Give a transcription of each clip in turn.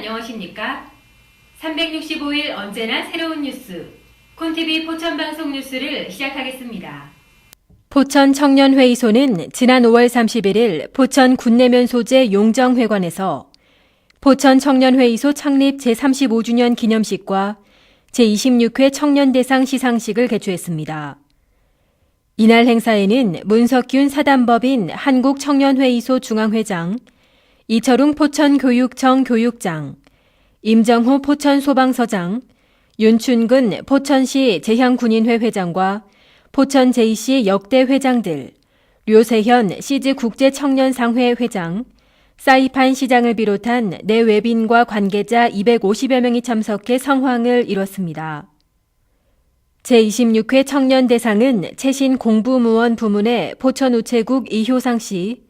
안녕하십니까? 365일 언제나 새로운 뉴스, 콘TV 포천방송 뉴스를 시작하겠습니다. 포천 청년회의소는 지난 5월 31일 포천 군내면 소재 용정회관에서 포천 청년회의소 창립 제35주년 기념식과 제26회 청년대상 시상식을 개최했습니다. 이날 행사에는 문석균 사단법인 한국청년회의소 중앙회장, 이철웅 포천교육청 교육장, 임정호 포천소방서장, 윤춘근 포천시 재향군인회 회장과 포천 JC 역대 회장들, 류세현 시즈 국제청년상회 회장, 사이판 시장을 비롯한 내외빈과 관계자 250여 명이 참석해 성황을 이뤘습니다. 제26회 청년대상은 최신 공부무원 부문의 포천우체국 이효상 씨,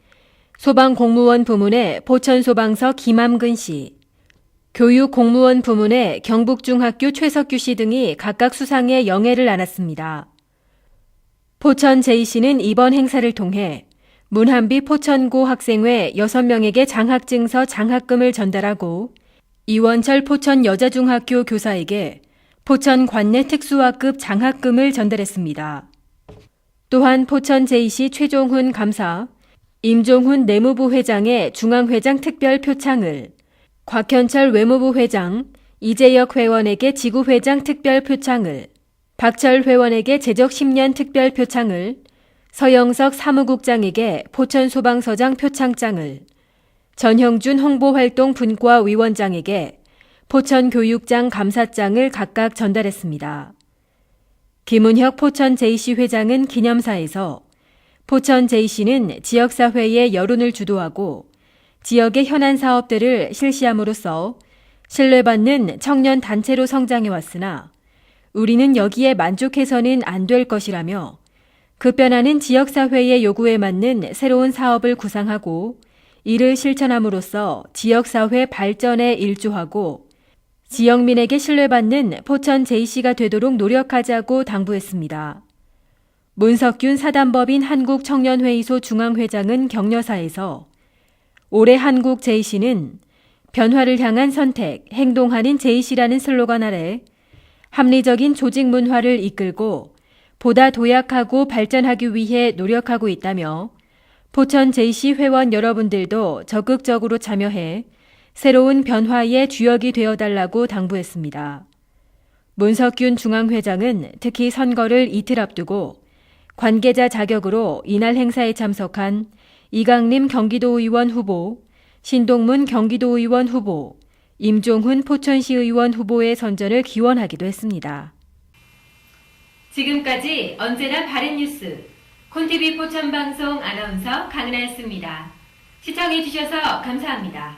소방 공무원 부문의 포천소방서 김함근 씨, 교육 공무원 부문의 경북중학교 최석규 씨 등이 각각 수상에 영예를 안았습니다. 포천 제이 씨는 이번 행사를 통해 문한비 포천고 학생회 6명에게 장학증서 장학금을 전달하고 이원철 포천 여자중학교 교사에게 포천 관내 특수학급 장학금을 전달했습니다. 또한 포천 제이 씨 최종훈 감사, 임종훈 내무부 회장의 중앙회장 특별 표창을, 곽현철 외무부 회장, 이재혁 회원에게 지구회장 특별 표창을, 박철 회원에게 제적 10년 특별 표창을, 서영석 사무국장에게 포천소방서장 표창장을, 전형준 홍보활동 분과 위원장에게 포천교육장 감사장을 각각 전달했습니다. 김은혁 포천 JC 회장은 기념사에서 포천 JC는 지역사회의 여론을 주도하고 지역의 현안 사업들을 실시함으로써 신뢰받는 청년 단체로 성장해 왔으나 우리는 여기에 만족해서는 안 될 것이라며 급변하는 지역사회의 요구에 맞는 새로운 사업을 구상하고 이를 실천함으로써 지역사회 발전에 일조하고 지역민에게 신뢰받는 포천 JC가 되도록 노력하자고 당부했습니다. 문석균 사단법인 한국청년회의소 중앙회장은 격려사에서 올해 한국 JC는 변화를 향한 선택, 행동하는 JC라는 슬로건 아래 합리적인 조직 문화를 이끌고 보다 도약하고 발전하기 위해 노력하고 있다며 포천 JC 회원 여러분들도 적극적으로 참여해 새로운 변화의 주역이 되어달라고 당부했습니다. 문석균 중앙회장은 특히 선거를 이틀 앞두고 관계자 자격으로 이날 행사에 참석한 이강림 경기도의원 후보, 신동문 경기도의원 후보, 임종훈 포천시의원 후보의 선전을 기원하기도 했습니다. 지금까지 언제나 바른 뉴스, 콘티비 포천 방송 아나운서 강은하였습니다. 시청해 주셔서 감사합니다.